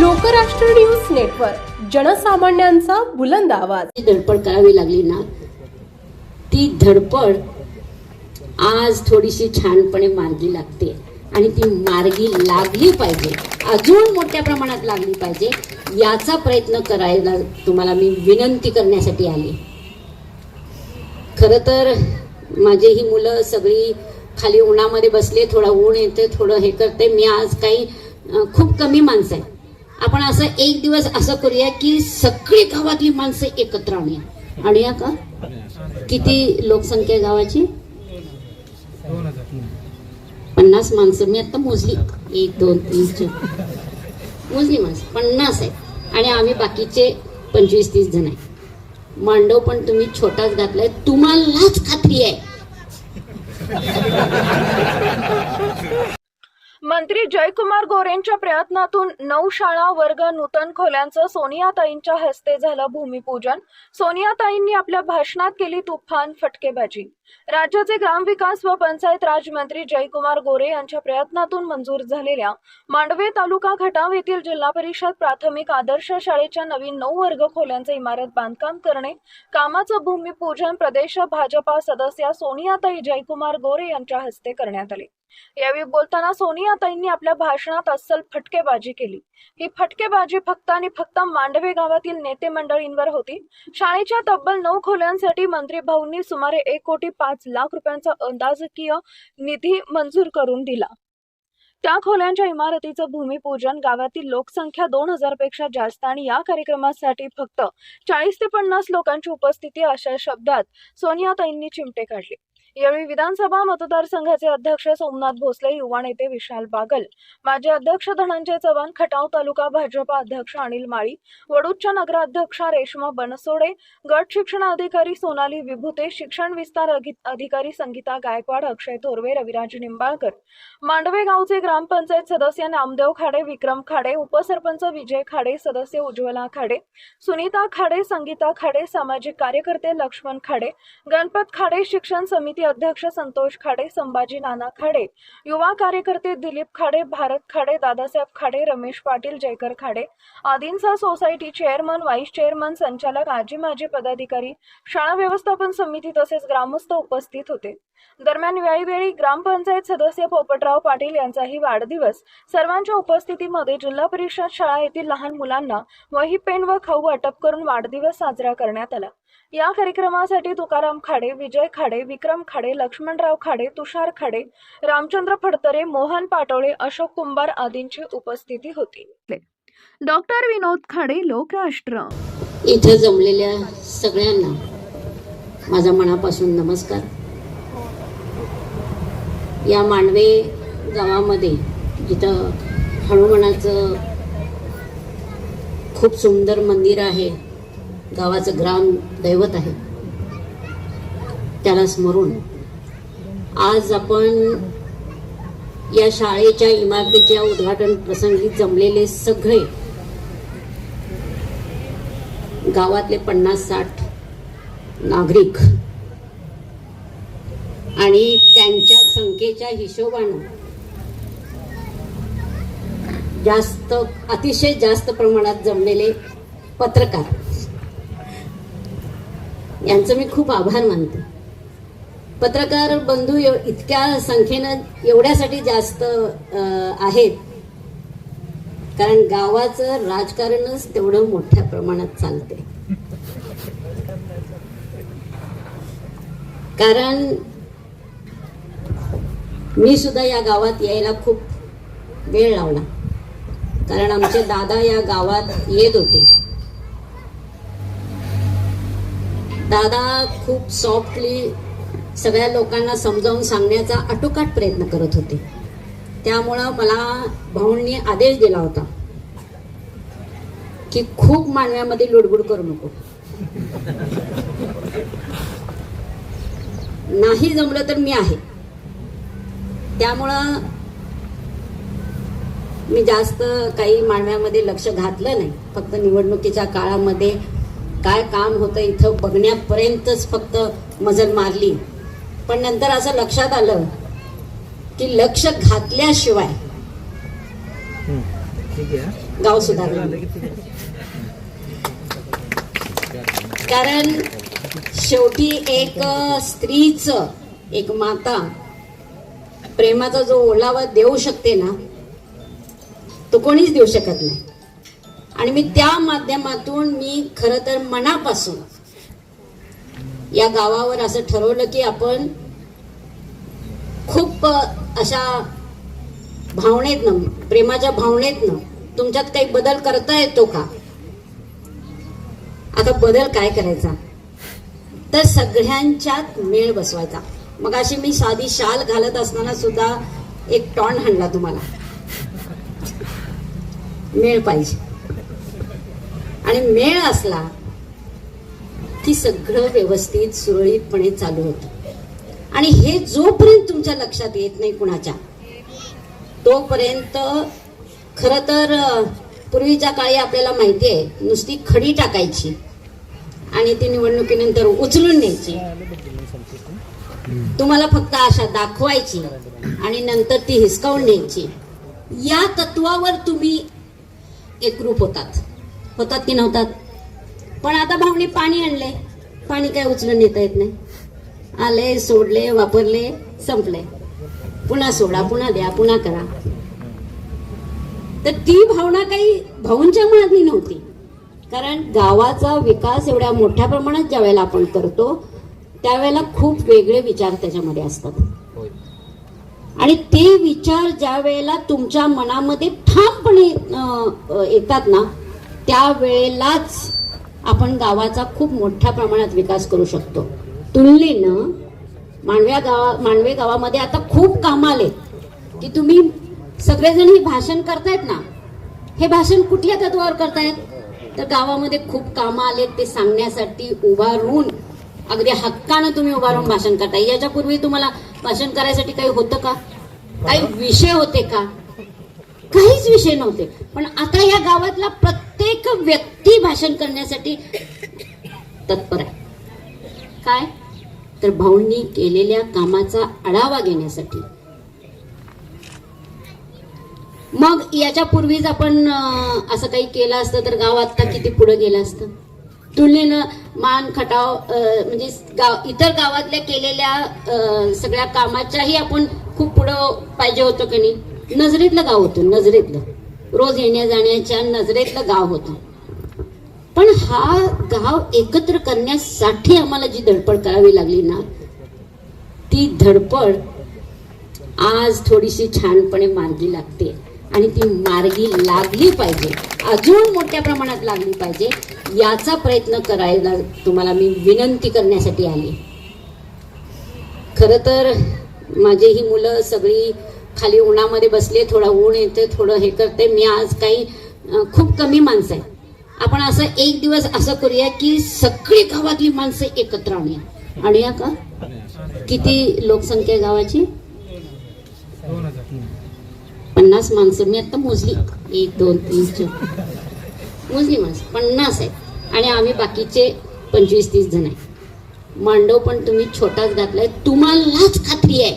Lokrashtra news network जनसामान्यांचा बुलंद आवाज. धडपड करावी लागली ना ती धडपड आज थोडीशी छानपणे मार्गी लागते आणि ती मार्गी लागली पाहिजे. अजून मोठ्या प्रमाणात लागली पाहिजे याचा प्रयत्न करायला तुम्हाला मी विनंती करण्यासाठी आली. खरं तर माझे ही मुलं सगळी खाली उन्हामध्ये बसले थोडा ऊन येते थोडं हे करते मी आज काही खूप कमी माणसं आहे आपण असं एक दिवस असं करूया की सगळी गावातली माणसं एकत्र आणूया. आणूया का? किती लोकसंख्या गावाची? पन्नास माणसं. मी आता मोजली. एक दोन तीन चार. मोजली माणसं. पन्नास आहे. आणि आम्ही बाकीचे पंचवीस तीस जण आहे. मांडव पण तुम्ही छोटाच घातलाय. तुम्हालाच खात्री आहे. मंत्री जयकुमार गोरेंच्या प्रयत्नातून नऊ शाळा वर्ग नूतन खोल्यांचं सोनियाताईंच्या हस्ते झालं भूमिपूजन. सोनियाताईंनी आपल्या भाषणात केली तुफान फटकेबाजी. राज्याचे ग्रामविकास व पंचायत राज मंत्री जयकुमार गोरे यांच्या प्रयत्नातून मंजूर झालेल्या मांडवे तालुका खटाव येथील जिल्हा परिषद प्राथमिक आदर्श शाळेच्या नवीन नऊ वर्ग खोल्यांचे इमारत बांधकाम करणे कामाचं भूमिपूजन प्रदेश भाजपा सदस्या सोनियाताई जयकुमार गोरे यांच्या हस्ते करण्यात आले. यावेळी बोलताना सोनियाताईंनी आपल्या भाषणात अस्सल फटकेबाजी केली. ही फटकेबाजी फक्त आणि फक्त मांडवे गावातील नेते मंडळींवर होती. शाळेच्या तब्बल नऊ खोल्यांसाठी मंत्री भाऊंनी सुमारे एक कोटी पाच लाख रुपयांचा अंदाजकीय निधी मंजूर करून दिला. त्या खोल्यांच्या इमारतीचं भूमिपूजन गावातील लोकसंख्या दोन हजारपेक्षा जास्त आणि या कार्यक्रमासाठी फक्त चाळीस ते पन्नास लोकांची उपस्थिती अशा शब्दात सोनियाताईंनी चिमटे काढले. यावेळी विधानसभा मतदारसंघाचे अध्यक्ष सोमनाथ भोसले युवा नेते विशाल बागल माजी अध्यक्ष धनंजय चव्हाण खटाव तालुका भाजपा अध्यक्ष अनिल माळी वडूच्या नगराध्यक्षा रेश्मा बनसोडे गट शिक्षण अधिकारी सोनाली विभुते शिक्षण विस्तार अधिकारी संगीता गायकवाड अक्षय थोरवे रविराज निंबाळकर. मांडवे गावचे ग्रामपंचायत सदस्य नामदेव खाडे विक्रम खाडे उपसरपंच विजय खाडे सदस्य उज्ज्वला खाडे सुनीता खाडे संगीता खाडे सामाजिक कार्यकर्ते लक्ष्मण खाडे गणपत खाडे शिक्षण समिती अध्यक्ष संतोष खाडे संभाजी नाना खाडे युवा कार्यकर्ते दिलीप खाडे भारत खाडे दादासाहेब खाडे रमेश पाटील जयकर खाडे आदींचा सोसायटी चेअरमन व्हाईस चेअरमन संचालक आजी माजी पदाधिकारी शाळा व्यवस्थापन समिती तसेच ग्रामस्थ उपस्थित होते. दरम्यान वेळोवेळी ग्रामपंचायत सदस्य पोपटराव पाटील यांचाही वाढदिवस सर्वांच्या उपस्थितीमध्ये जिल्हा परिषद शाळा येथील लहान मुलांना वही पेन व खाऊ वाटप करून वाढदिवस साजरा करण्यात आला. या कार्यक्रमासाठी तुकाराम खाडे विजय खाडे विक्रम खाडे लक्ष्मणराव खाडे तुषार खाडे रामचंद्र फडतरे मोहन पाटोळे अशोक कुंभार आदींची उपस्थिती होती. डॉक्टर विनोद खाडे लोकराष्ट्र. इथं जमलेल्या सगळ्यांना माझा मनापासून नमस्कार. या मांडवे गावामध्ये जिथं हनुमानाचं खूप सुंदर मंदिर आहे. गावाचं ग्राम दैवत आहे. त्याला स्मरून आज आपण या शाळेच्या इमारतीच्या उद्घाटन प्रसंगी जमलेले सगळे गावातले पन्नास साठ नागरिक आणि त्यांच्या संख्येच्या हिशोबानं जास्त अतिशय जास्त प्रमाणात जमलेले पत्रकार यांचं मी खूप आभार मानते. पत्रकार बंधू इतक्या संख्येनं एवढ्यासाठी जास्त आहेत. कारण गावाचं राजकारणच तेवढं मोठ्या प्रमाणात चालते कारण मी सुद्धा या गावात यायला खूप वेळ लावला. कारण आमचे दादा या गावात येत होते. दादा खूप सॉफ्टली सगळ्या लोकांना समजावून सांगण्याचा आटोकाट प्रयत्न करत होते. त्यामुळं मला भाऊंनी आदेश दिला होता की खूप मानव्यामध्ये लुडबुड करू नको. नाही जमलं तर मी आहे. त्यामुळं मी जास्त काही मानव्यामध्ये लक्ष घातलं नाही. फक्त निवडणुकीच्या काळामध्ये काय काम होतं इथं बघण्यापर्यंतच फक्त मजल मारली. पण नंतर असं लक्षात आलं की लक्ष घातल्याशिवाय गाव सुधारलं कारण शेवटी एक स्त्रीच एक माता प्रेमाचा जो ओलावा देऊ शकते ना तो कोणीच देऊ शकत नाही. आणि मी त्या माध्यमातून मी खर तर मनापासून या गावावर असं ठरवलं की आपण खूप अशा भावनेतनं प्रेमाच्या भावनेतनं तुमच्यात काही बदल करता येतो का? आता बदल काय करायचा? तर सगळ्यांच्यात मेळ बसवायचा. मग अशी मी साधी शाल घालत असताना सुद्धा एक टॉन हाणला तुम्हाला. मेळ पाहिजे. आणि मेळ असला की सगळं व्यवस्थित सुरळीतपणे चालू होतं. आणि हे जोपर्यंत तुमच्या लक्षात येत नाही कुणाच्या तोपर्यंत खर तर पूर्वीच्या काळी आपल्याला माहिती आहे नुसती खडी टाकायची आणि ती निवडणुकीनंतर उचलून न्यायची. तुम्हाला फक्त आशा दाखवायची आणि नंतर ती हिसकावून न्यायची. या तत्वावर तुम्ही एकरूप होतात. होतात की नव्हतात. पण आता भावने पाणी आणले. पाणी काय उचलून नेता येत नाही. आले सोडले वापरले संपले. पुन्हा सोडा पुन्हा द्या पुन्हा करा. तर ती भावना काही भाऊंच्या मनातली नव्हती. कारण गावाचा विकास एवढ्या मोठ्या प्रमाणात ज्या वेळेला आपण करतो त्यावेळेला खूप वेगळे विचार त्याच्यामध्ये असतात. आणि ते विचार ज्या वेळेला तुमच्या मनामध्ये ठामपणे येतात ना त्यावेळेलाच आपण गावाचा खूप मोठ्या प्रमाणात विकास करू शकतो. तुलनेनं मांडव्या गावा मांडवे गावामध्ये आता खूप काम आले. की तुम्ही सगळेजण हे भाषण करतायत ना? हे भाषण कुठल्या तत्वावर करतायत? तर गावामध्ये खूप कामं आलेत ते सांगण्यासाठी उभारून अगदी हक्कानं तुम्ही उभारून भाषण करताय. याच्यापूर्वी तुम्हाला भाषण करायसाठी काही होतं का? काही विषय होते का? काहीच विषय नव्हते. पण आता या गावातला प्रत्येक व्यक्ती भाषण करण्यासाठी तत्पर आहे. काय? तर भाऊंनी केलेल्या कामाचा आढावा घेण्यासाठी. मग याच्या पूर्वीच आपण असं काही केलं असतं तर गाव आत्ता किती पुढे गेलं असतं? तुलनेनं मान खटाव म्हणजे गाव इतर गावातल्या केलेल्या अं, सगळ्या कामाच्याही आपण खूप पुढं पाहिजे होतो की नाही? नजरेतलं गाव होतं नजरेतलं. रोज येण्या जाण्याच्या नजरेतलं गाव होतं. पण हा गाव एकत्र करण्यासाठी आम्हाला जी धडपड करावी लागली ना ती धडपड आज थोडीशी छानपणे मार्गी लागते आणि ती मार्गी लागली पाहिजे. अजून मोठ्या प्रमाणात लागली पाहिजे याचा प्रयत्न करायला तुम्हाला मी विनंती करण्यासाठी आली. खर तर माझे ही मुलं सगळी खाली उन्हामध्ये बसले थोडा ऊन येते थोडं हे करते मी आज काही खूप कमी माणसं आहे आपण असं एक दिवस असं करूया की सगळी गावातली माणसं एकत्र आणूया. आणूया का? किती लोकसंख्या गावाची? पन्नास माणसं. मी आता मोजली. एक दोन तीन चार. मोजली माणसं. पन्नास आहेत. आणि आम्ही बाकीचे पंचवीस तीस जण आहे मांडव पण तुम्ही छोटाच घातलाय. तुम्हालाच खात्री आहे.